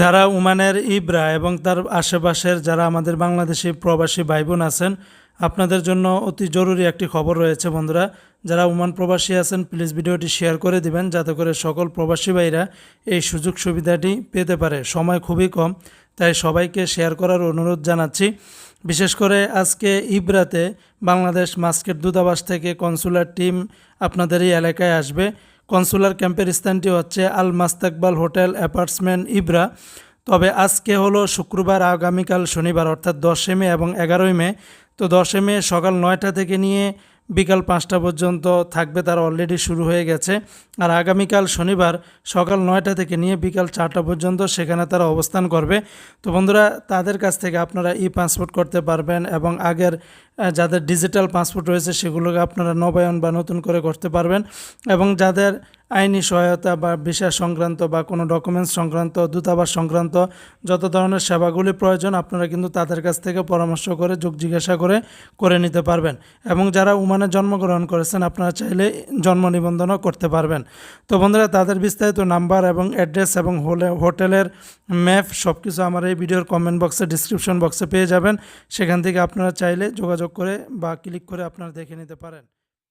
যারা ওমানের ইব্রা এবং তার আশেপাশের যারা আমাদের বাংলাদেশি প্রবাসী ভাই বোন আছেন, আপনাদের জন্য অতি জরুরি একটি খবর রয়েছে বন্ধুরা। যারা ওমান প্রবাসী আছেন প্লিজ ভিডিওটি শেয়ার করে দিবেন যাতে করে সকল প্রবাসী ভাইরা এই সুযোগ সুবিধাটি পেতে পারে। সময় খুবই কম, তাই সবাইকে শেয়ার করার অনুরোধ জানাচ্ছি। বিশেষ করে আজকে ইব্রাতে বাংলাদেশ মাস্কেট দূতাবাস থেকে কনসুলার টিম আপনাদের এই এলাকায় আসবে। কনসুলার ক্যাম্পের স্থানটি হচ্ছে আল মাস্তাকবাল হোটেল অ্যাপার্টসমেন্ট ইব্রা। তবে আজকে হলো শুক্রবার, আগামীকাল শনিবার, অর্থাৎ দশই মে এবং এগারোই মে। তো দশই মে সকাল নয়টা থেকে নিয়ে বিকাল পাঁচটা পর্যন্ত থাকবে তার অলরেডি শুরু হয়ে গেছে। আর আগামীকাল শনিবার সকাল নয়টা থেকে নিয়ে বিকাল চারটা পর্যন্ত সেখানে তারা অবস্থান করবে। তো বন্ধুরা, তাদের কাছ থেকে আপনারা ই পাসপোর্ট করতে পারবেন এবং আগের যাদের ডিজিটাল পাসপোর্ট রয়েছে সেগুলোকে আপনারা নবায়ন বা নতুন করে করতে পারবেন। এবং যাদের আইনি সহায়তা বা ভিসা সংক্রান্ত বা কোনো ডকুমেন্টস সংক্রান্ত, দূতাবাস সংক্রান্ত যত ধরনের সেবাগুলি প্রয়োজন, আপনারা কিন্তু তাদের কাছ থেকে পরামর্শ করে, যোগ জিজ্ঞাসা করে করে নিতে পারবেন। এবং যারা উমানে জন্মগ্রহণ করেছেন, আপনারা চাইলে জন্ম নিবন্ধনও করতে পারবেন। তো বন্ধুরা, তাদের বিস্তারিত নাম্বার এবং অ্যাড্রেস এবং হোলে হোটেলের ম্যাপ সব কিছু আমার এই ভিডিওর কমেন্ট বক্সে ডিসক্রিপশন বক্সে পেয়ে যাবেন। সেখান থেকে আপনারা চাইলে যোগাযোগ করে বা ক্লিক করে আপনারা দেখে নিতে পারেন।